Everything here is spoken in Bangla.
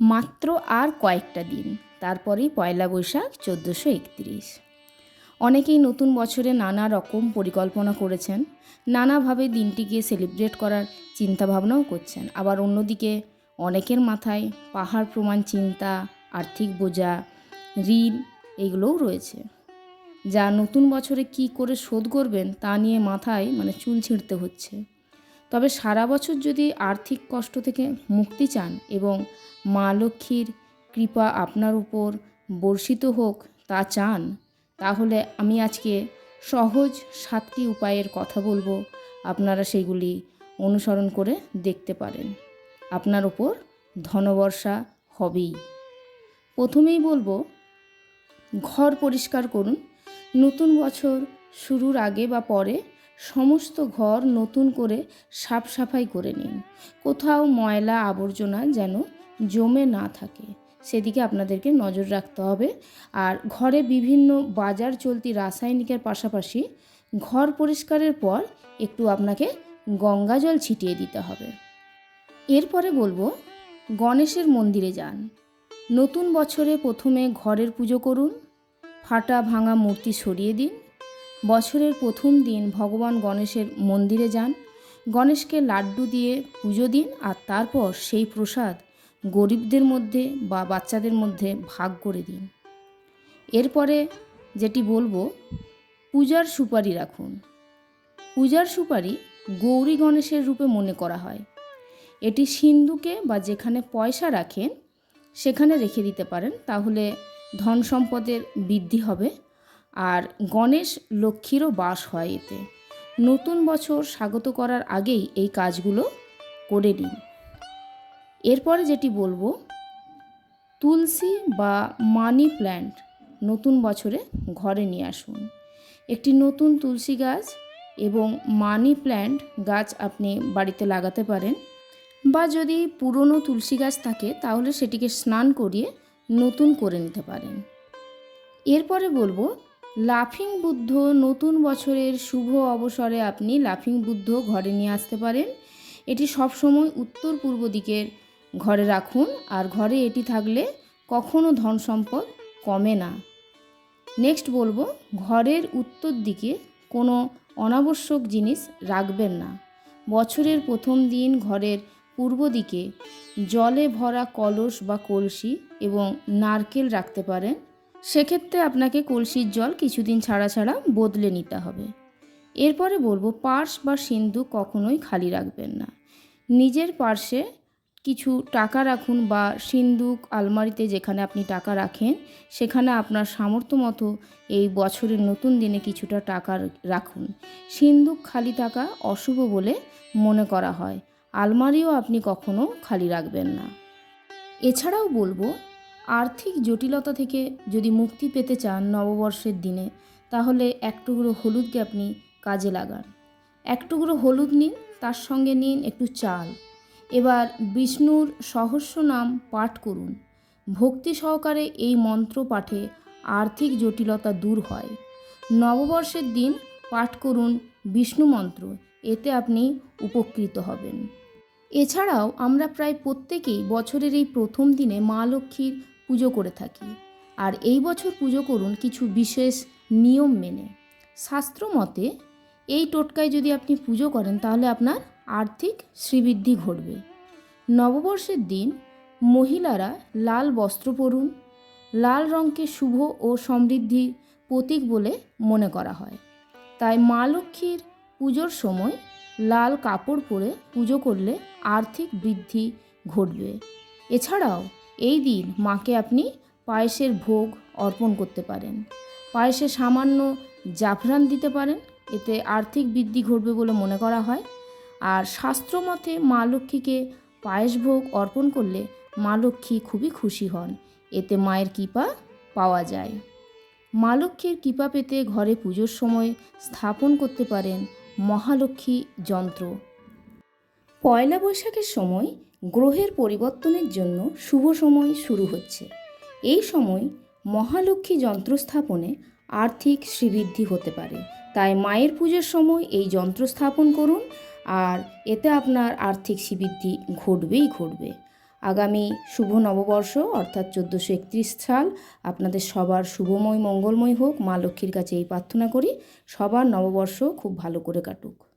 মাত্র আর কয়েকটা দিন। তারপরেই পয়লা বৈশাখ চোদ্দোশো একত্রিশ। অনেকেই নতুন বছরে নানা রকম পরিকল্পনা করেছেন। নানাভাবে দিনটিকে সেলিব্রেট করার চিন্তাভাবনাও করছেন। আবার অন্যদিকে অনেকের মাথায় পাহাড় প্রমাণ চিন্তা, আর্থিক বোঝা, ঋণ এগুলোও রয়েছে। যা নতুন বছরে কি করে শোধ করবেন তা নিয়ে মাথায় মানে চুল ছিঁড়তে হচ্ছে। তবে সারা বছর যদি আর্থিক কষ্ট থেকে মুক্তি চান এবং মা লক্ষ্মীর কৃপা আপনার উপর বর্ষিত হোক তা চান, তাহলে আমি আজকে সহজ সাতটি উপায়ের কথা বলব। আপনারা সেগুলি অনুসরণ করে দেখতে পারেন। আপনার উপর ধনবর্ষা হবেই। প্রথমেই বলব, ঘর পরিষ্কার করুন। নতুন বছর শুরুর আগে বা পরে সমস্ত ঘর নতুন করে সাফ সাফাই করে নিন। কোথাও ময়লা আবর্জনা যেন জমে না থাকে। সেদিকে আপনাদেরকে নজর রাখতে হবে। আর ঘরে বিভিন্ন বাজার চলতি রাসায়নিকের পাশাপাশি ঘর পরিষ্কারের পর একটু আপনাকে গঙ্গা জল ছিটিয়ে দিতে হবে। এরপরে বলব, গণেশের মন্দিরে যান। নতুন বছরে প্রথমে ঘরের পুজো করুন, ফাটা ভাঙা মূর্তি সরিয়ে দিন বছরের প্রথম দিন ভগবান গণেশের মন্দিরে যান। গণেশকে লাড্ডু দিয়ে পুজো দিন আর তারপর সেই প্রসাদ গরিবদের মধ্যে বা বাচ্চাদের মধ্যে ভাগ করে দিন। এরপরে যেটি বলব, পূজার সুপারি রাখুন। পূজার সুপারি গৌরী গণেশের রূপে মনে করা হয়। এটি সিন্ধুকে বা যেখানে পয়সা রাখেন, সেখানে রেখে দিতে পারেন, তাহলে ধন সম্পদের বৃদ্ধি হবে। আর গণেশ লক্ষ্মীরও বাস হয় এতে। নতুন বছর স্বাগত করার আগেই এই কাজগুলো করে নিন। এরপরে যেটি বলব, তুলসী বা মানি প্ল্যান্ট নতুন বছরে ঘরে নিয়ে আসুন। একটি নতুন তুলসী গাছ এবং মানি প্ল্যান্ট গাছ আপনি বাড়িতে লাগাতে পারেন বা যদি পুরনো তুলসী গাছ থাকে তাহলে সেটিকে স্নান করিয়ে নতুন করে নিতে পারেন। এরপরে বলব লাফিং বুদ্ধ নতুন বছরের শুভ অবসরে আপনি লাফিং বুদ্ধ ঘরে নিয়ে আসতে পারেন। এটি সবসময় উত্তর পূর্ব দিকের ঘরে রাখুন। আর ঘরে এটি থাকলে কখনো ধন সম্পদ কমে না। নেক্সট বলব, ঘরের উত্তর দিকে কোনো অনাবশ্যক জিনিস রাখবেন না। বছরের প্রথম দিন ঘরের পূর্ব দিকে জলে ভরা কলস বা কলসি এবং নারকেল রাখতে পারেন। সেক্ষেত্রে আপনাকে কলসির জল কিছুদিন ছাড়া ছাড়া বদলে নিতে হবে। এরপরে বলব, পার্স বা সিন্ধু কখনোই খালি রাখবেন না। নিজের পার্সে কিছু টাকা রাখুন বা সিন্দুক আলমারিতে যেখানে আপনি টাকা রাখেন, সেখানে আপনার সামর্থ্য মতো এই বছরের নতুন দিনে কিছুটা টাকা রাখুন। সিন্দুক খালি থাকা অশুভ বলে মনে করা হয়। আলমারিও আপনি কখনো খালি রাখবেন না। এছাড়াও বলব আর্থিক জটিলতা থেকে যদি মুক্তি পেতে চান নববর্ষের দিনে, তাহলে এক টুকরো হলুদকে আপনি কাজে লাগান। এক টুকরো হলুদ নিন, তার সঙ্গে নিন একটু চাল। এবার বিষ্ণুর সহস্র নাম পাঠ করুন। ভক্তি সহকারে এই মন্ত্র পাঠে আর্থিক জটিলতা দূর হয়। নববর্ষের দিন পাঠ করুন বিষ্ণু মন্ত্র, এতে আপনি উপকৃত হবেন। এছাড়াও আমরা প্রায় প্রত্যেকেই বছরের এই প্রথম দিনে মা লক্ষ্মীর পুজো করে থাকি। আর এই বছর পুজো করুন কিছু বিশেষ নিয়ম মেনে। শাস্ত্র মতে, এই টোটকায় যদি আপনি পুজো করেন তাহলে আপনার আর্থিক শ্রীবৃদ্ধি ঘটবে। নববর্ষের দিন মহিলারা লাল বস্ত্র পরুন, লাল রঙকে শুভ ও সমৃদ্ধি প্রতীক বলে মনে করা হয়। তাই মা লক্ষ্মীর পুজোর সময় লাল কাপড় পরে পুজো করলে আর্থিক বৃদ্ধি ঘটবে। এছাড়াও এই দিন মাকে আপনি পায়েসের ভোগ অর্পণ করতে পারেন। পায়েসে সামান্য জাফরান দিতে পারেন, এতে আর্থিক বৃদ্ধি ঘটবে বলে মনে করা হয়। আর শাস্ত্রমতে মা লক্ষ্মীকে পায়েস ভোগ অর্পণ করলে মা লক্ষ্মী খুবই খুশি হন, এতে মায়ের কৃপা পাওয়া যায়। মা লক্ষ্মীর কৃপা পেতে ঘরে পুজোর সময় স্থাপন করতে পারেন মহালক্ষ্মী যন্ত্র। পয়লা বৈশাখের সময় গ্রহের পরিবর্তনের জন্য শুভ সময় শুরু হচ্ছে। এই সময় মহালক্ষ্মী যন্ত্র স্থাপনে আর্থিক শ্রীবৃদ্ধি হতে পারে। তাই মায়ের পুজোর সময় এই যন্ত্র স্থাপন করুন আর এতে আপনার আর্থিক শ্রীবৃদ্ধি ঘটবেই ঘটবে। আগামী শুভ নববর্ষ অর্থাৎ চোদ্দোশো একত্রিশ সাল আপনাদের সবার শুভময়, মঙ্গলময় হোক। মা লক্ষ্মীর কাছে এই প্রার্থনা করি, সবার নববর্ষ খুব ভালো করে কাটুক।